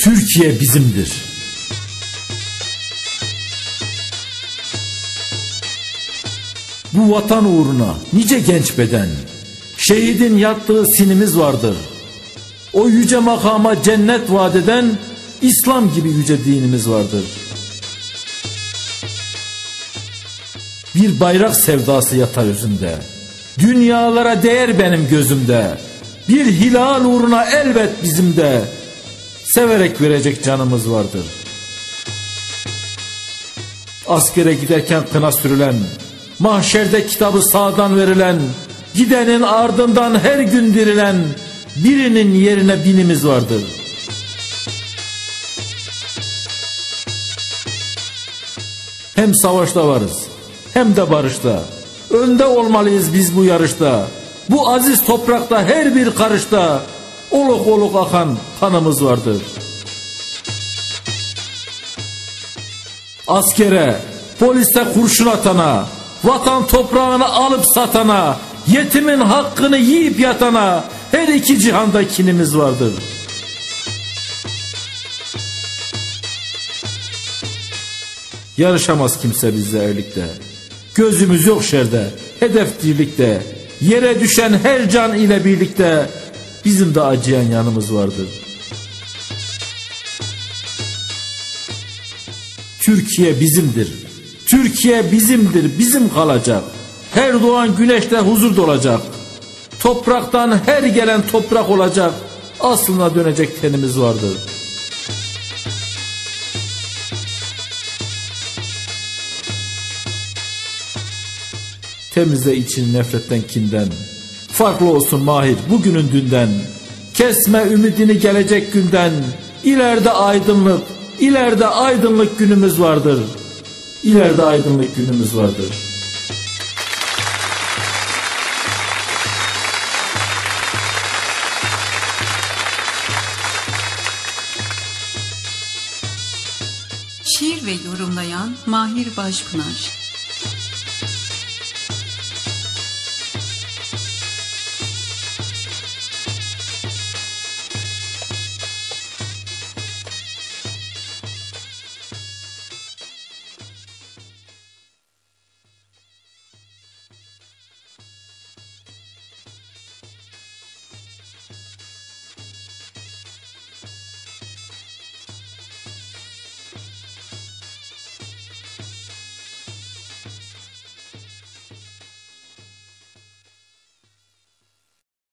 Türkiye bizimdir. Bu vatan uğruna nice genç beden, şehidin yattığı sinimiz vardır. O yüce makama cennet vaat eden İslam gibi yüce dinimiz vardır. Bir bayrak sevdası yatar yüzümde. Dünyalara değer benim gözümde. Bir hilal uğruna elbet bizim de severek verecek canımız vardır. Askere giderken kına sürülen, mahşerde kitabı sağdan verilen, gidenin ardından her gün dirilen birinin yerine binimiz vardır. Hem savaşta varız, hem de barışta. Önde olmalıyız biz bu yarışta. Bu aziz toprakta her bir karışta oluk oluk akan kanımız vardır. Askere, polise kurşun atana, vatan toprağını alıp satana, yetimin hakkını yiyip yatana her iki cihanda kinimiz vardır. Yarışamaz kimse bizle erlikte. Gözümüz yok şerde, hedef dirlikte. Yere düşen her can ile birlikte bizim de acıyan yanımız vardır. Türkiye bizimdir. Türkiye bizimdir, bizim kalacak. Her doğan güneşte huzur dolacak. Topraktan her gelen toprak olacak. Aslına dönecek tenimiz vardır. Temizle için nefretten kinden. Farklı olsun mahir bugünün dünden. Kesme ümidini gelecek günden. İleride aydınlık, ileride aydınlık günümüz vardır. İleride aydınlık günümüz vardır. Şiir ve yorumlayan Mahir Başpınar